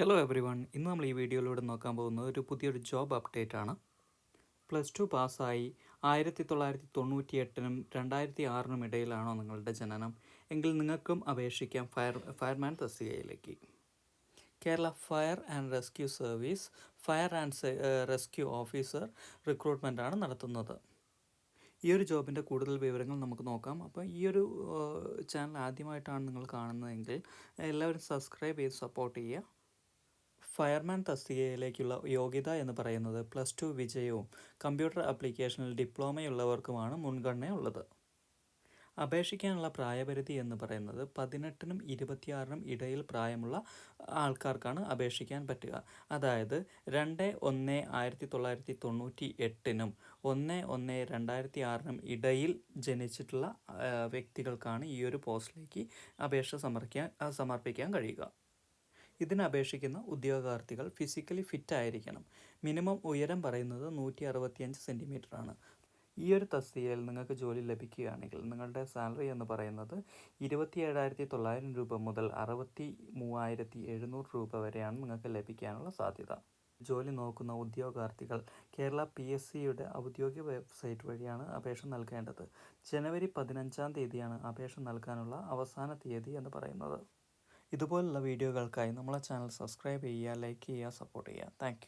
Hello every one ഇന്ന് നമ്മൾ ഈ വീഡിയോയിലൂടെ നോക്കാൻ പോകുന്നത് ഒരു പുതിയൊരു ജോബ് അപ്ഡേറ്റ് ആണ്. പ്ലസ് ടു പാസ്സായി ആയിരത്തി തൊള്ളായിരത്തി തൊണ്ണൂറ്റി എട്ടിനും രണ്ടായിരത്തി ആറിനും ഇടയിലാണോ നിങ്ങളുടെ ജനനം. എങ്കിൽ നിങ്ങൾക്കും അപേക്ഷിക്കാം ഫയർ ഫയർമാൻ തസ്തികയിലേക്ക് Kerala fire and rescue service fire and rescue officer recruitment ആണ് നടത്തുന്നത്. ഈ ഒരു ജോബിന്റെ കൂടുതൽ വിവരങ്ങൾ നമുക്ക് നോക്കാം. അപ്പോൾ ഈ ഒരു ചാനൽ ആദ്യമായിട്ടാണ് നിങ്ങൾ കാണുന്നതെങ്കിൽ എല്ലാവരും സബ്സ്ക്രൈബ് ചെയ്ത് സപ്പോർട്ട് ചെയ്യുക. ഫയർമാൻ തസ്തികയിലേക്കുള്ള യോഗ്യത എന്ന് പറയുന്നത് പ്ലസ് ടു വിജയവും കമ്പ്യൂട്ടർ ആപ്ലിക്കേഷനിൽ ഡിപ്ലോമയുള്ളവർക്കുമാണ് മുൻഗണനയുള്ളത്. അപേക്ഷിക്കാനുള്ള പ്രായപരിധി എന്ന് പറയുന്നത് പതിനെട്ടിനും ഇരുപത്തിയാറിനും ഇടയിൽ പ്രായമുള്ള ആൾക്കാർക്കാണ് അപേക്ഷിക്കാൻ പറ്റുക. അതായത് രണ്ട് ഒന്ന് ആയിരത്തി തൊള്ളായിരത്തി തൊണ്ണൂറ്റി എട്ടിനും ഒന്ന് ഒന്ന് രണ്ടായിരത്തി ആറിനും ഇടയിൽ ജനിച്ചിട്ടുള്ള വ്യക്തികൾക്കാണ് ഈ ഒരു പോസ്റ്റിലേക്ക് അപേക്ഷ സമർപ്പിക്കാൻ സമർപ്പിക്കാൻ കഴിയുക. ഇതിന് അപേക്ഷിക്കുന്ന ഉദ്യോഗാർത്ഥികൾ ഫിസിക്കലി ഫിറ്റ് ആയിരിക്കണം. മിനിമം ഉയരം പറയുന്നത് നൂറ്റി അറുപത്തിയഞ്ച് സെന്റിമീറ്റർ ആണ്. ഈ ഒരു തസ്തികയിൽ നിങ്ങൾക്ക് ജോലി ലഭിക്കുകയാണെങ്കിൽ നിങ്ങളുടെ സാലറി എന്ന് പറയുന്നത് ഇരുപത്തി ഏഴായിരത്തി തൊള്ളായിരം രൂപ മുതൽ അറുപത്തി മൂവായിരത്തി എഴുന്നൂറ് രൂപ വരെയാണ് നിങ്ങൾക്ക് ലഭിക്കാനുള്ള സാധ്യത. ജോലി നോക്കുന്ന ഉദ്യോഗാർത്ഥികൾ കേരള പി എസ് സിയുടെ ഔദ്യോഗിക വെബ്സൈറ്റ് വഴിയാണ് അപേക്ഷ നൽകേണ്ടത്. ജനുവരി പതിനഞ്ചാം തീയതിയാണ് അപേക്ഷ നൽകാനുള്ള അവസാന തീയതി എന്ന് പറയുന്നത്. ഇതുപോലുള്ള വീഡിയോകൾക്കായി നമ്മളെ ചാനൽ സബ്സ്ക്രൈബ് ചെയ്യുക ലൈക്ക് ചെയ്യുക സപ്പോർട്ട് ചെയ്യുക. താങ്ക്